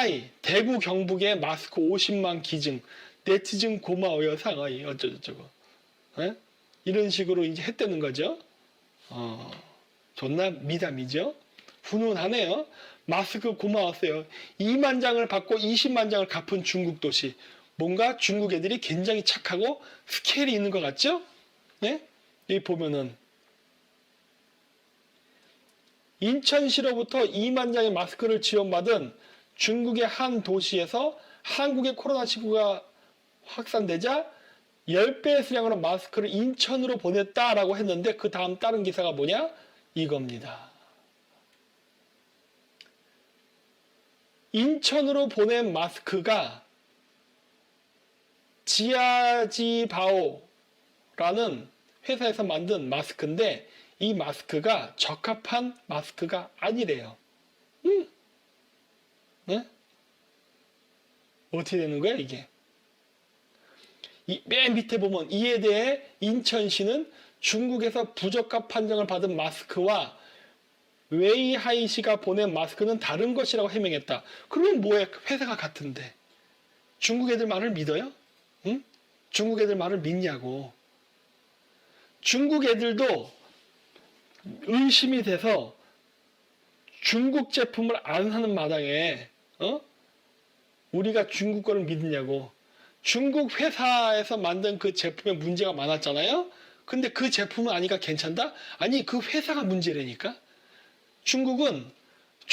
상하이, 대구 경북에 마스크 50만 기증, 네티즌 고마워요 상하이 어쩌고저쩌고. 예? 이런 식으로 이제 했다는 거죠. 어, 존나 미담이죠. 훈훈하네요. 마스크 고마웠어요. 2만 장을 받고 20만 장을 갚은 중국 도시. 뭔가 중국 애들이 굉장히 착하고 스케일이 있는 것 같죠? 네? 여기 보면은 인천시로부터 2만 장의 마스크를 지원받은 중국의 한 도시에서 한국의 코로나19가 확산되자 10배 수량으로 마스크를 인천으로 보냈다라고 했는데 그 다음 다른 기사가 뭐냐? 이겁니다. 인천으로 보낸 마스크가 지아지바오라는 회사에서 만든 마스크인데 이 마스크가 적합한 마스크가 아니래요. 음. 네? 어떻게 되는 거야 이게? 이, 맨 밑에 보면 이에 대해 인천시는 중국에서 부적합 판정을 받은 마스크와 웨이하이 씨가 보낸 마스크는 다른 것이라고 해명했다. 그러면 뭐야? 회사가 같은데. 중국 애들 말을 믿어요? 응? 중국 애들 말을 믿냐고. 중국 애들도 의심이 돼서 중국 제품을 안 사는 마당에 어? 우리가 중국 거를 믿느냐고. 중국 회사에서 만든 그 제품에 문제가 많았잖아요. 근데 그 제품은 아니까 괜찮다? 아니 그 회사가 문제라니까. 중국은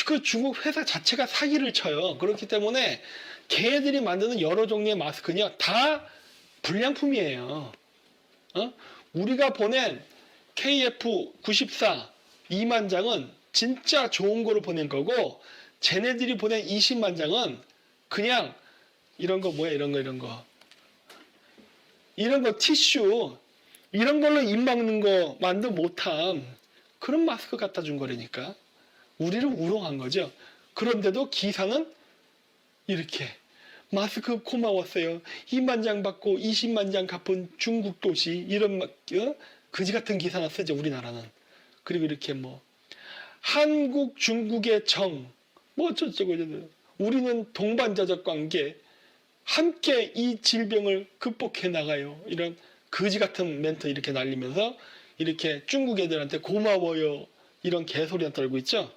그 중국 회사 자체가 사기를 쳐요. 그렇기 때문에 걔들이 만드는 여러 종류의 마스크는요 다 불량품이에요. 어? 우리가 보낸 KF94 2만 장은 진짜 좋은 거로 보낸 거고 쟤네들이 보낸 20만 장은 그냥 이런 거 뭐야 이런 거 이런 거 이런 거 티슈 이런 걸로 입 막는 거 만도 못한 그런 마스크 갖다 준 거라니까 우리를 우롱한 거죠. 그런데도 기사는 이렇게 마스크 고마웠어요. 2만 장 받고 20만 장 갚은 중국 도시 이런 막 어? 거지 같은 기사나 쓰죠 우리나라는. 그리고 이렇게 뭐 한국 중국의 정 뭐 어쩌고 저쩌고 우리는 동반자적 관계 함께 이 질병을 극복해 나가요. 이런 거지 같은 멘트 이렇게 날리면서 이렇게 중국 애들한테 고마워요. 이런 개소리나 떨고 있죠.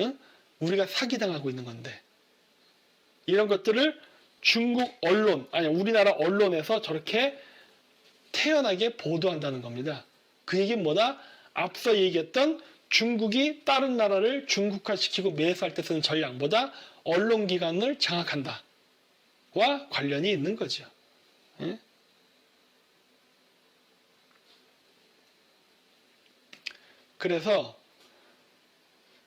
응? 우리가 사기당하고 있는 건데 이런 것들을 중국 언론 아니 우리나라 언론에서 저렇게 태연하게 보도한다는 겁니다. 그 얘기는 뭐다? 앞서 얘기했던 중국이 다른 나라를 중국화시키고 매수할 때 쓰는 전략보다 언론기관을 장악한다. 와 관련이 있는 거죠. 예? 그래서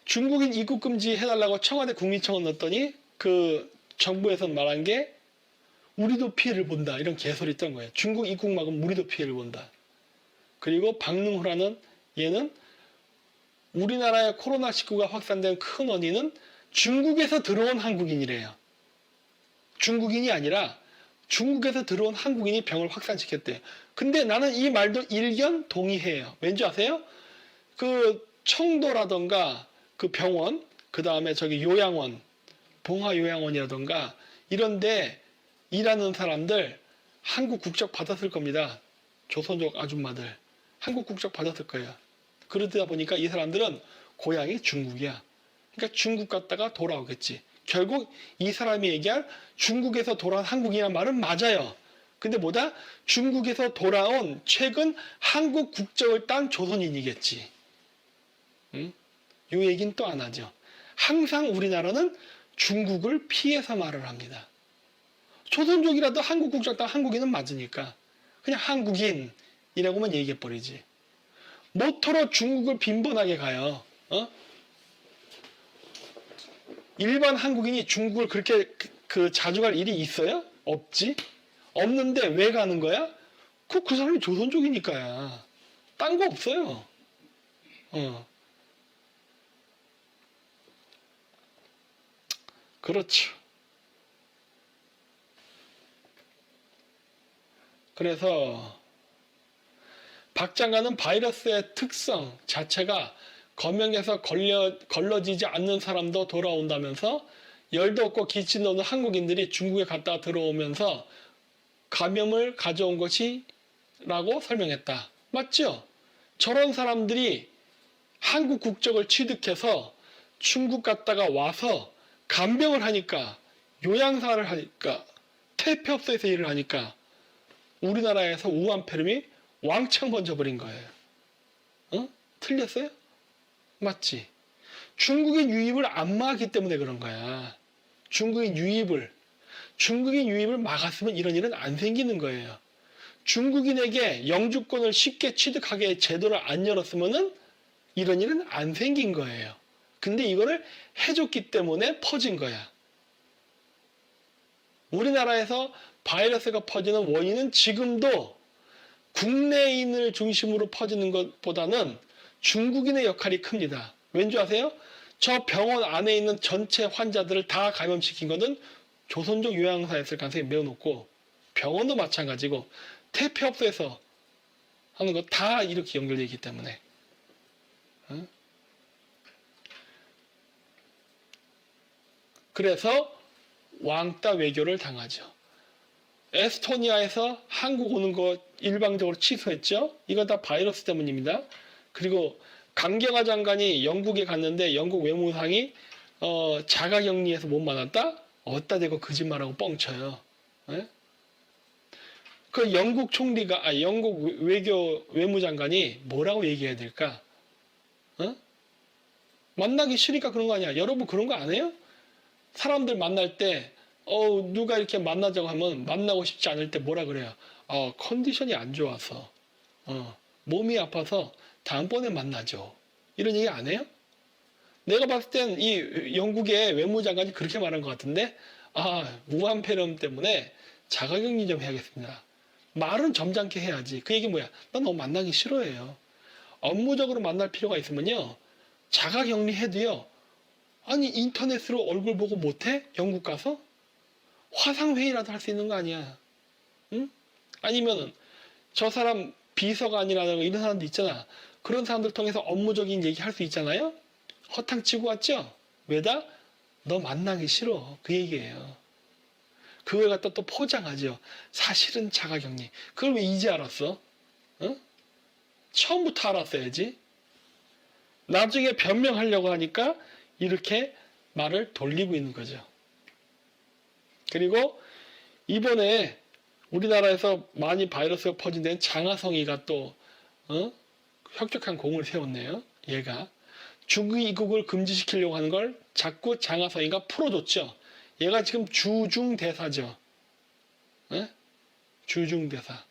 중국인 입국 금지 해달라고 청와대 국민청원 넣었더니 그 정부에서 말한 게 우리도 피해를 본다 이런 개소리 있던 거예요. 중국 입국 막으면 우리도 피해를 본다. 그리고 박능호라는 얘는 우리나라의 코로나19가 확산된 큰 원인은 중국에서 들어온 한국인이래요. 중국인이 아니라 중국에서 들어온 한국인이 병을 확산시켰대요. 근데 나는 이 말도 일견 동의해요. 왠지 아세요? 그 청도라던가 그 병원, 그 다음에 저기 요양원, 봉화요양원이라던가 이런데 일하는 사람들 한국 국적 받았을 겁니다. 조선족 아줌마들 한국 국적 받았을 거예요. 그러다 보니까 이 사람들은 고향이 중국이야. 그러니까 중국 갔다가 돌아오겠지. 결국 이 사람이 얘기한 중국에서 돌아온 한국이란 말은 맞아요. 근데 뭐다? 중국에서 돌아온 최근 한국 국적을 딴 조선인이겠지. 응? 이 얘기는 또 안 하죠. 항상 우리나라는 중국을 피해서 말을 합니다. 조선족이라도 한국 국적 딴 한국인은 맞으니까 그냥 한국인이라고만 얘기해 버리지. 모토로 중국을 빈번하게 가요. 어? 일반 한국인이 중국을 그렇게 그, 그 자주 갈 일이 있어요? 없지? 없는데 왜 가는 거야? 그, 그 사람이 조선 족이니까야. 딴 거 없어요. 어. 그렇죠. 그래서 박 장관은 바이러스의 특성 자체가 검역에서 걸려, 걸러지지 않는 사람도 돌아온다면서 열도 없고 기침도 없는 한국인들이 중국에 갔다가 들어오면서 감염을 가져온 것이라고 설명했다. 맞죠? 저런 사람들이 한국 국적을 취득해서 중국 갔다가 와서 간병을 하니까 요양사를 하니까 퇴폐업소에서 일을 하니까 우리나라에서 우한폐렴이 왕창 번져버린 거예요. 어? 틀렸어요? 맞지? 중국인 유입을 안 막았기 때문에 그런 거야. 중국인 유입을 중국인 유입을 막았으면 이런 일은 안 생기는 거예요. 중국인에게 영주권을 쉽게 취득하게 제도를 안 열었으면은 이런 일은 안 생긴 거예요. 근데 이거를 해줬기 때문에 퍼진 거야. 우리나라에서 바이러스가 퍼지는 원인은 지금도 국내인을 중심으로 퍼지는 것보다는 중국인의 역할이 큽니다. 왠지 아세요? 저 병원 안에 있는 전체 환자들을 다 감염시킨 것은 조선족 요양사였을 가능성이 매우 높고 병원도 마찬가지고 퇴폐업소에서 하는 거 다 이렇게 연결되어 있기 때문에 어? 그래서 왕따 외교를 당하죠. 에스토니아에서 한국 오는 거 일방적으로 취소했죠. 이거 다 바이러스 때문입니다. 그리고 강경화 장관이 영국에 갔는데 영국 외무상이 어, 자가격리해서 못 만났다? 어디다 대고 거짓말하고 뻥쳐요. 예? 그 영국 총리가 아 영국 외교 외무장관이 뭐라고 얘기해야 될까? 어? 만나기 싫으니까 그런 거 아니야. 여러분 그런 거 안 해요? 사람들 만날 때 어, 누가 이렇게 만나자고 하면 만나고 싶지 않을 때 뭐라 그래요? 어, 컨디션이 안 좋아서 어, 몸이 아파서 다음번에 만나죠. 이런 얘기 안 해요? 내가 봤을 땐 이 영국의 외무장관이 그렇게 말한 것 같은데 아 우한 폐렴 때문에 자가격리 좀 해야겠습니다. 말은 점잖게 해야지. 그 얘기 뭐야? 나너 만나기 싫어해요. 업무적으로 만날 필요가 있으면요. 자가격리 해도요. 아니 인터넷으로 얼굴 보고 못해? 영국 가서? 화상회의라도 할 수 있는 거 아니야. 응? 아니면은 저 사람 아니라는 이런 사람도 있잖아. 그런 사람들 통해서 업무적인 얘기 할 수 있잖아요. 허탕 치고 왔죠? 왜다? 너 만나기 싫어. 그 얘기예요. 그걸 갖다 또 포장하죠. 사실은 자가격리. 그걸 왜 이제 알았어? 어? 처음부터 알았어야지. 나중에 변명하려고 하니까 이렇게 말을 돌리고 있는 거죠. 그리고 이번에 우리나라에서 많이 바이러스가 퍼진 데는 장하성이가 또 어? 혁혁한 공을 세웠네요. 얘가 중국 입국을 금지시키려고 하는 걸 자꾸 장하성이가 풀어줬죠. 얘가 지금 주중대사죠. 에? 주중대사.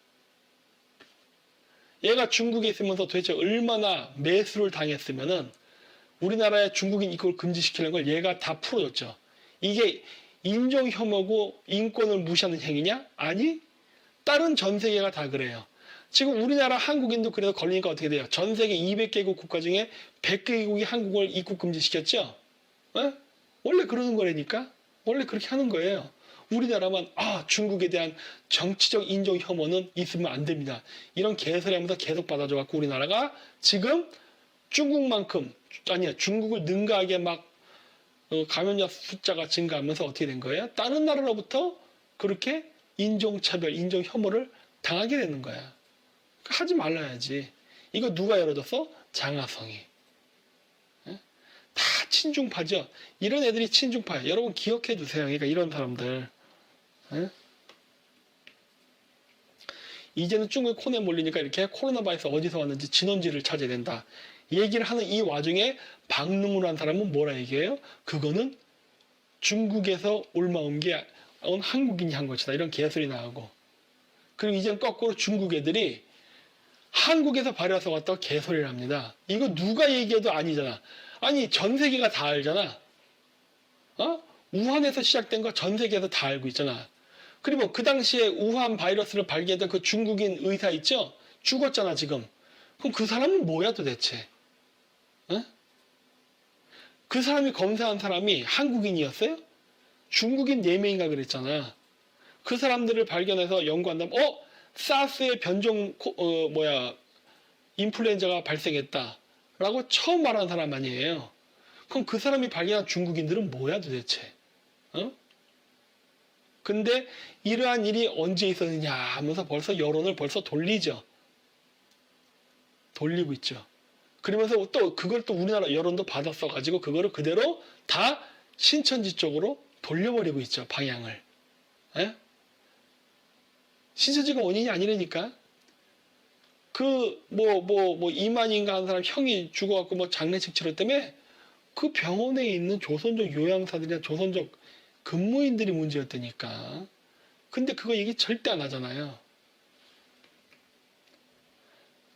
얘가 중국에 있으면서 도대체 얼마나 매수를 당했으면은 우리나라에 중국인 입국을 금지시키는 걸 얘가 다 풀어줬죠. 이게 인종 혐오고 인권을 무시하는 행위냐? 아니, 다른 전 세계가 다 그래요. 지금 우리나라 한국인도 그래서 걸리니까 어떻게 돼요? 전 세계 200개국 국가 중에 100개국이 한국을 입국 금지시켰죠? 어? 원래 그러는 거라니까? 원래 그렇게 하는 거예요. 우리나라만 아 중국에 대한 정치적 인종 혐오는 있으면 안 됩니다. 이런 개소리 하면서 계속 받아줘 갖고 우리나라가 지금 중국만큼 아니야 중국을 능가하게 막 어, 감염자 숫자가 증가하면서 어떻게 된 거예요? 다른 나라로부터 그렇게 인종차별, 인종 혐오를 당하게 되는 거야. 그러니까 하지 말라야지. 이거 누가 열어줬어? 장하성이. 예? 다 친중파죠. 이런 애들이 친중파예요. 여러분 기억해 주세요. 그러니까 이런 사람들. 예? 이제는 중국 코너에 몰리니까 이렇게 코로나 바이러스 어디서 왔는지 진원지를 찾아야 된다. 얘기를 하는 이 와중에 박능우라는 사람은 뭐라 얘기해요? 그거는 중국에서 올마온 게 온 한국인이 한 것이다. 이런 개소리 나오고. 그리고 이제는 거꾸로 중국 애들이 한국에서 발효해서 왔다고 개소리를 합니다. 이거 누가 얘기해도 아니잖아. 아니, 전 세계가 다 알잖아. 어? 우한에서 시작된 거 전 세계에서 다 알고 있잖아. 그리고 그 당시에 우한 바이러스를 발견했던 그 중국인 의사 있죠? 죽었잖아, 지금. 그럼 그 사람은 뭐야 도대체? 어? 그 사람이 검사한 사람이 한국인이었어요? 중국인 4명인가 그랬잖아. 그 사람들을 발견해서 연구한다면, 어? 사스의 변종, 코- 어, 뭐야, 인플루엔자가 발생했다. 라고 처음 말하는 사람 아니에요. 그럼 그 사람이 발견한 중국인들은 뭐야 도대체? 어? 근데 이러한 일이 언제 있었느냐 하면서 벌써 여론을 벌써 돌리죠. 돌리고 있죠. 그러면서 또 그걸 또 우리나라 여론도 받았어 가지고 그거를 그대로 다 신천지 쪽으로 돌려버리고 있죠. 방향을. 예? 신천지가 원인이 아니라니까. 그 뭐 뭐 뭐 이만인가 하는 사람 형이 죽어갖고 뭐 장례식 치료 때문에 그 병원에 있는 조선족 요양사들이나 조선족 근무인들이 문제였다니까. 근데 그거 얘기 절대 안 하잖아요.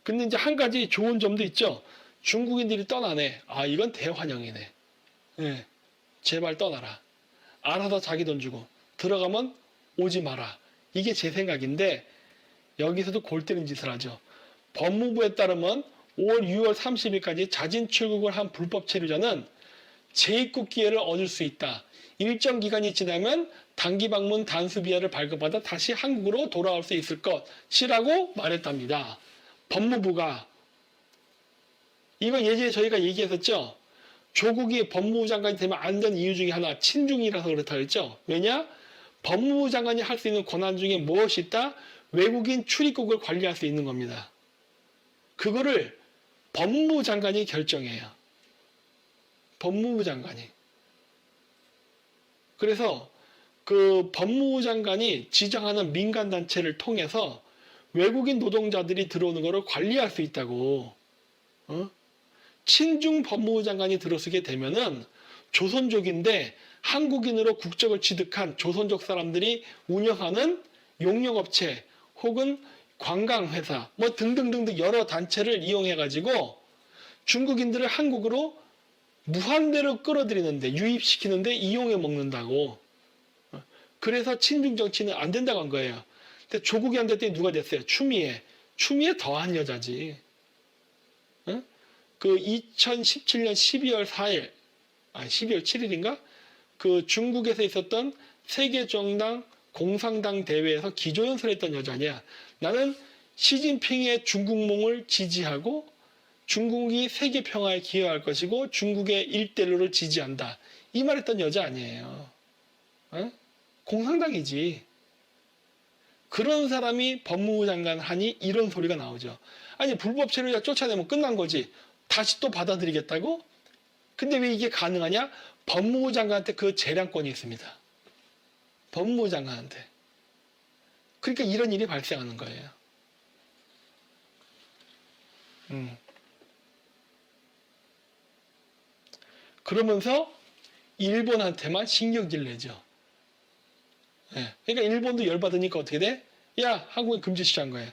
근데 이제 한 가지 좋은 점도 있죠. 중국인들이 떠나네. 아, 이건 대환영이네. 예. 제발 떠나라. 알아서 자기 돈 주고 들어가면 오지 마라. 이게 제 생각인데 여기서도 골 때리는 짓을 하죠. 법무부에 따르면 5월 6월 30일까지 자진 출국을 한 불법 체류자는 재입국 기회를 얻을 수 있다. 일정 기간이 지나면 단기 방문 단수 비자를 발급받아 다시 한국으로 돌아올 수 있을 것이라고 말했답니다. 법무부가 이거 예전에 저희가 얘기했었죠. 조국이 법무부 장관이 되면 안 된 이유 중에 하나 친중이라서 그렇다 그랬죠. 왜냐? 법무부 장관이 할 수 있는 권한 중에 무엇이 있다? 외국인 출입국을 관리할 수 있는 겁니다. 그거를 법무부 장관이 결정해요. 법무부 장관이. 그래서 그 법무부 장관이 지정하는 민간 단체를 통해서 외국인 노동자들이 들어오는 것을 관리할 수 있다고. 어? 친중 법무부 장관이 들어서게 되면은 조선족인데 한국인으로 국적을 취득한 조선족 사람들이 운영하는 용역업체 혹은 관광회사 뭐 등등등등 여러 단체를 이용해 가지고 중국인들을 한국으로 무한대로 끌어들이는데 유입시키는데 이용해 먹는다고. 그래서 친중 정치는 안 된다고 한 거예요. 근데 조국이 안 됐더니 누가 됐어요? 추미애. 추미애 더한 여자지. 어? 그 2017년 12월 4일, 아 12월 7일인가? 그 중국에서 있었던 세계 정당 공상당 대회에서 기조연설했던 여자냐? 나는 시진핑의 중국몽을 지지하고 중국이 세계 평화에 기여할 것이고 중국의 일대로를 지지한다. 이 말했던 여자 아니에요. 어? 공상당이지. 그런 사람이 법무부 장관 하니 이런 소리가 나오죠. 아니 불법 체류자 쫓아내면 끝난 거지. 다시 또 받아들이겠다고? 근데 왜 이게 가능하냐? 법무부 장관한테 그 재량권이 있습니다. 법무부 장관한테. 그러니까 이런 일이 발생하는 거예요. 음. 그러면서 일본한테만 신경질 내죠. 예. 그러니까 일본도 열받으니까 어떻게 돼? 야, 한국에 금지 시한 거예요.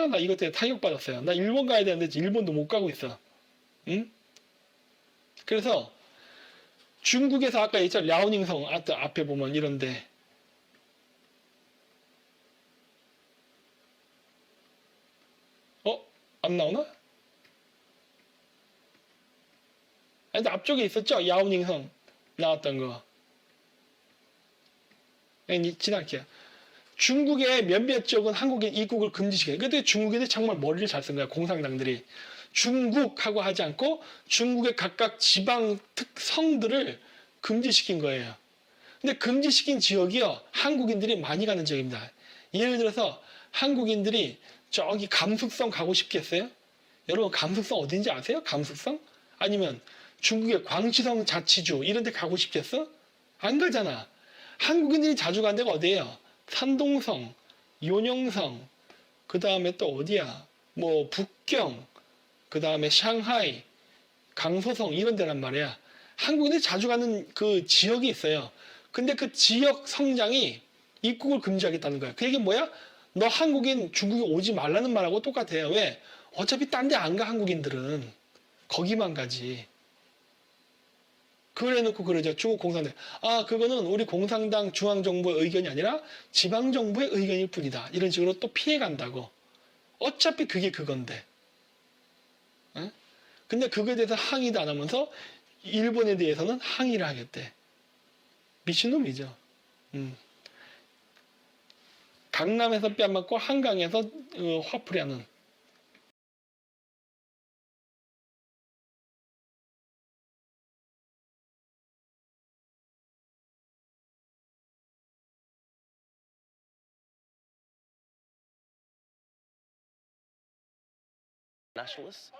아, 나 이것 때문에 타격받았어요. 나 일본 가야 되는데 일본도 못 가고 있어. 응? 그래서 중국에서 아까 있죠. 랴오닝성 앞에 보면 이런데 어? 안 나오나? 아니, 앞쪽에 있었죠? 야오닝성 나왔던 거. 아니, 지나갈게요. 중국의 몇몇 쪽은 한국인 입국을 금지시켜요. 근데 중국인들이 정말 머리를 잘 쓴 거야, 공산당들이. 중국하고 하지 않고 중국의 각각 지방 특성들을 금지시킨 거예요. 근데 금지시킨 지역이요, 한국인들이 많이 가는 지역입니다. 예를 들어서 한국인들이 저기 감숙성 가고 싶겠어요? 여러분, 감숙성 어딘지 아세요? 감숙성? 아니면 중국의 광치성 자치주 이런 데 가고 싶겠어? 안 가잖아. 한국인들이 자주 간 데가 어디예요? 산동성, 요녕성, 그 다음에 또 어디야? 뭐 북경, 그 다음에 샹하이, 강소성 이런 데란 말이야. 한국인들이 자주 가는 그 지역이 있어요. 근데 그 지역 성장이 입국을 금지하겠다는 거야. 그 얘기 뭐야? 너 한국인 중국에 오지 말라는 말하고 똑같아요. 왜? 어차피 딴 데 안 가 한국인들은 거기만 가지. 그걸 해놓고 그러죠. 중국 공산당. 아, 그거는 우리 공산당 중앙정부의 의견이 아니라 지방정부의 의견일 뿐이다. 이런 식으로 또 피해간다고. 어차피 그게 그건데. 에? 근데 그거에 대해서 항의도 안 하면서 일본에 대해서는 항의를 하겠대. 미친놈이죠. 음. 강남에서 뺨 맞고 한강에서 어, 화풀이 하는 nationalists.